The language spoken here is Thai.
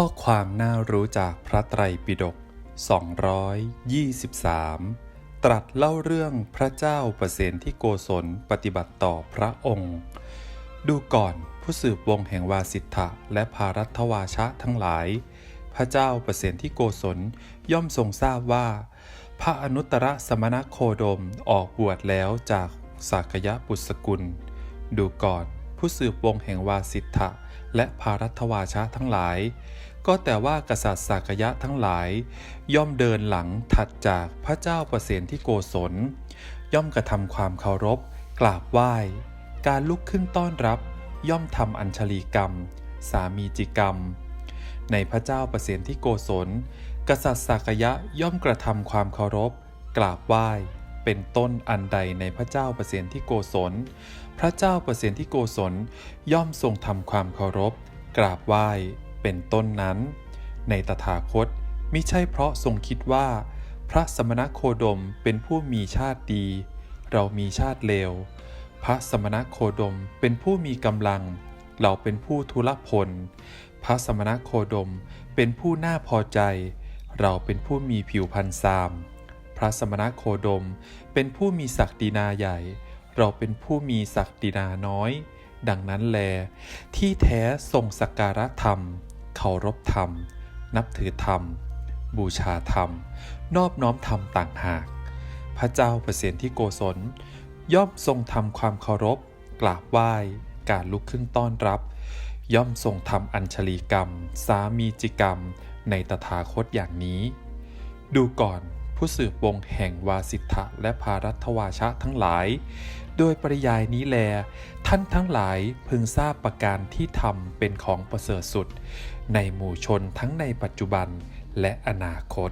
ข้อความน่ารู้จากพระไตรปิฎก 223 ตรัสเล่าเรื่องพระเจ้าประเสนที่โกศลปฏิบัติต่อพระองค์ ดูก่อนผู้สืบวงแห่งวาสิทธะและภารัตวาชะทั้งหลาย พระเจ้าประเสนที่โกศลย่อมทรงทราบว่า พระอนุตตรสมณโคดมออกบวชแล้วจากสากยะบุตรสกุล ดูก่อน ผู้สืบวงแห่งวาสิทธะ และภารัตวาชะทั้งหลาย ก็แต่ว่ากษัตริย์สากยะทั้งหลาย ย่อมเดินหลังถัดจากพระเจ้าประเสนที่โกศล ย่อมกระทำความเคารพ กราบไหว้ การลุกขึ้นต้อนรับ ย่อมทำอัญชลีกรรม สามีจิกรรม ในพระเจ้าประเสนที่โกศล กษัตริย์สากยะย่อมกระทำความเคารพ กราบไหว้ เป็นต้นอันใดในพระเจ้าประเสนที่โกศล พระเจ้าประเสนที่โกศลย่อมทรงทำความเคารพ กราบไหว้เป็นต้นนั้น ในตถาคตมิใช่เพราะทรงคิดว่า พระสมณโคดมเป็นผู้มีชาติดี เรามีชาติเลว พระสมณโคดมเป็นผู้มีกำลัง เราเป็นผู้ทุรพล พระสมณโคดมเป็นผู้น่าพอใจ เราเป็นผู้มีผิวพรรณซาม พระสมณโคดม เป็นผู้มีศักดินาใหญ่ เราเป็นผู้มีศักดินาน้อย ดังนั้นแล ที่แท้ทรงสักการะธรรม เคารพธรรม นับถือธรรม บูชาธรรม นอบน้อมธรรมต่างหาก พระเจ้าประเสนที่โกศล ย่อมทรงทำความเคารพ กราบไหว้ การลุกขึ้นต้อนรับ ย่อมทรงทำอัญชลีกรรม สามีจิกรรม ในตถาคตอย่างนี้ ดูก่อน ผู้สืบวงแห่งวาสิทธะและภารัตวาชะทั้งหลาย โดยปริยายนี้แล ท่านทั้งหลายพึงทราบประการที่ทำเป็นของประเสริฐสุด ในหมู่ชนทั้งในปัจจุบันและอนาคต